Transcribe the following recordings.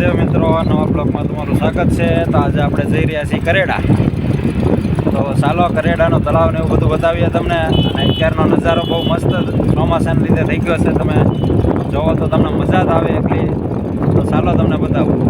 મહાદેવ મિત્રો નવા બ્લોકમાં તમારું સ્વાગત છે. તો આજે આપણે જઈ રહ્યા છીએ કરેડા. તો ચાલો કરેડાનો તળાવ ને એવું બધું બતાવીએ તમને. અને અત્યારનો નજારો બહુ મસ્ત ચોમાસાને લીધે થઈ ગયો છે. તમે જોવો તો તમને મજા જ આવે એટલી. તો ચાલો તમને બતાવું.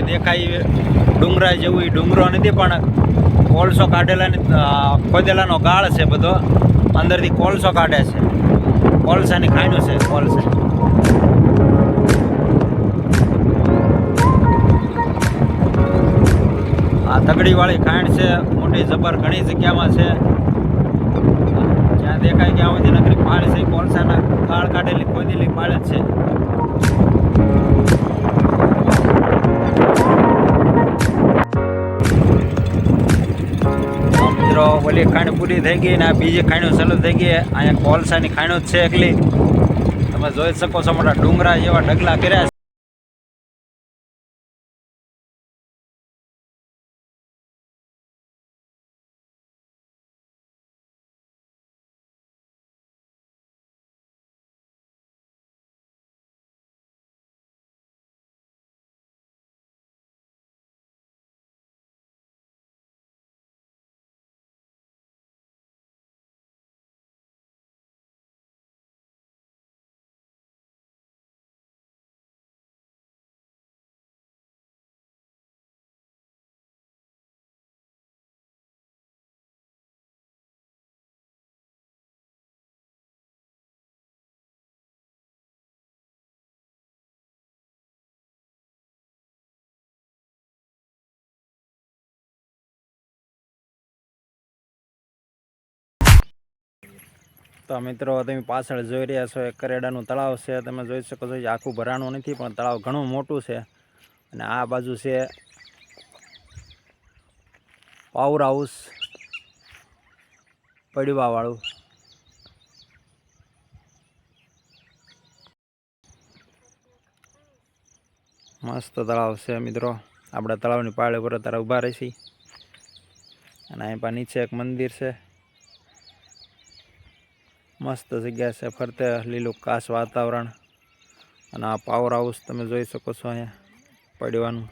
આજે દેખાય ડુંગરા જેવું, એ ડુંગરો નથી, પણ કોલસો કાઢેલા ને ખોદેલાનો ગાળ છે બધો. અંદરથી કોલસો કાઢે છે. કોલસાની ખાઈનું છે, કોલસા. આ તગડીવાળી ખાંડ છે, મોટી જબર ઘણી જગ્યામાં છે. જ્યાં દેખાય ત્યાં સુધી નકરી પાળ છે, કોલસાના ગાળ કાઢેલી, ખોદેલી જ છે. ઓલી ખાણ પૂરી થઈ ગઈ ને આ બીજી ખાણો ચાલુ થઈ ગઈ. અહીંયા કોલસાની ખાણું જ છે એકલી. તમે જોઈ શકો છો મોટા ડુંગરા જેવા ડગલા કર્યા તો મિત્રો, તમે પાછળ જોઈ રહ્યા છો, એક કરેડાનું તળાવ છે. તમે જોઈ શકો છો આખું ભરાણું નથી, પણ તળાવ ઘણું મોટું છે. અને આ બાજુ છે પાવર હાઉસ પડવાવાળું. મસ્ત તળાવ છે મિત્રો. આપણે તળાવની પાળે પર અત્યારે ઊભા રહીશી. અને અહીં પણ નીચે એક મંદિર છે. મસ્ત જગ્યા છે ફરતે લીલું કાશ વાતાવરણ. અને આ પાવર હાઉસ તમે જોઈ શકો છો અહીંયા પડવાનું.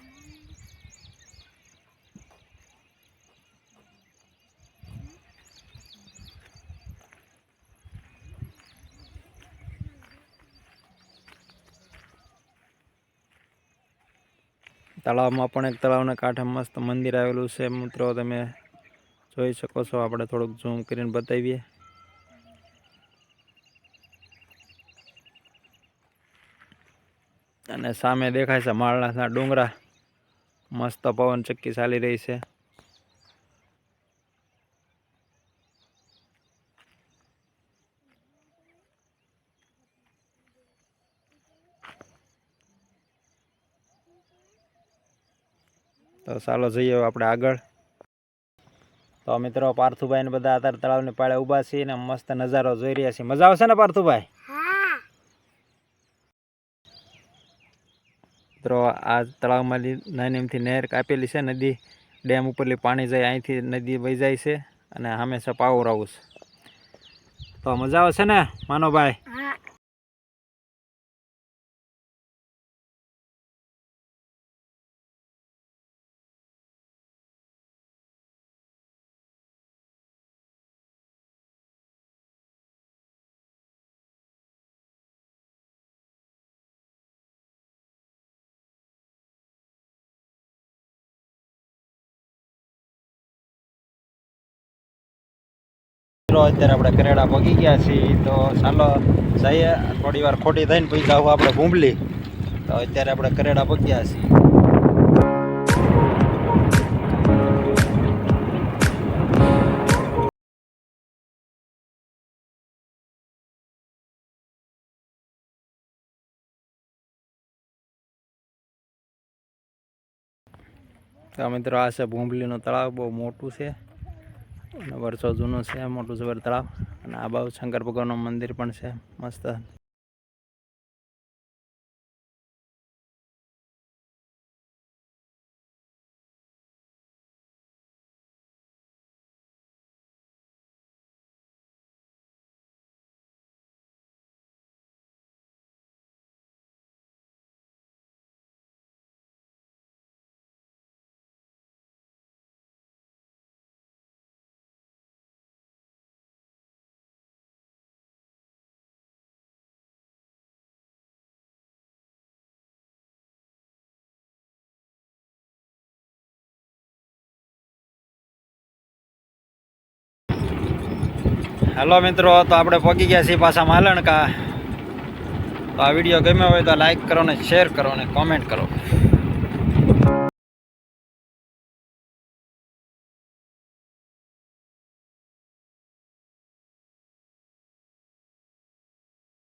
તળાવમાં પણ એક તળાવના કાંઠે મસ્ત મંદિર આવેલું છે. મિત્રો, તમે જોઈ શકો છો. આપણે થોડુંક ઝૂમ કરીને બતાવીએ. અને સામે દેખાય છે માળનાથના ડુંગરા. મસ્ત પવન ચક્કી ચાલી રહી છે. તો ચાલો જઈએ આપણે આગળ. તો મિત્રો પાર્થુભાઈ ને બધા અત્યારે તળાવની પાળે ઊભા છીએ ને મસ્ત નજારો જોઈ રહ્યા છીએ. મજા આવશે ને પાર્થુભાઈ? મિત્રો, આ તળાવમાં નાની એમથી નહેર કાપેલી છે. નદી ડેમ ઉપરલી પાણી જાય, અહીંથી નદી વહી જાય છે અને હંમેશા છે પાવર હાઉસ. તો મજા આવશે ને, માનવભાઈ? અત્યારે આપણે કરેડા પગી ગયા છીએ. તો ચાલો જઈએ. થોડી વાર ખોટી થઈને પછી જાવ આપણે ભૂંબલી તો અત્યારે આપણે કરેડા પગ્યા છીએ. તો મિત્રો, આ છે ભૂંબલીનું તળાવ. બહુ મોટું છે. અને વર્ષો જૂનું છે, મોટું જબર તળાવ. અને આ બાજુ શંકર ભગવાનનું મંદિર પણ છે, મસ્ત. હેલો મિત્રો, તો આપણે પહોંચી ગયા છીએ પાછા માલણકા. તો આ વીડિયો ગમ્યો હોય તો લાઈક કરો ને શેર કરો ને કોમેન્ટ કરો.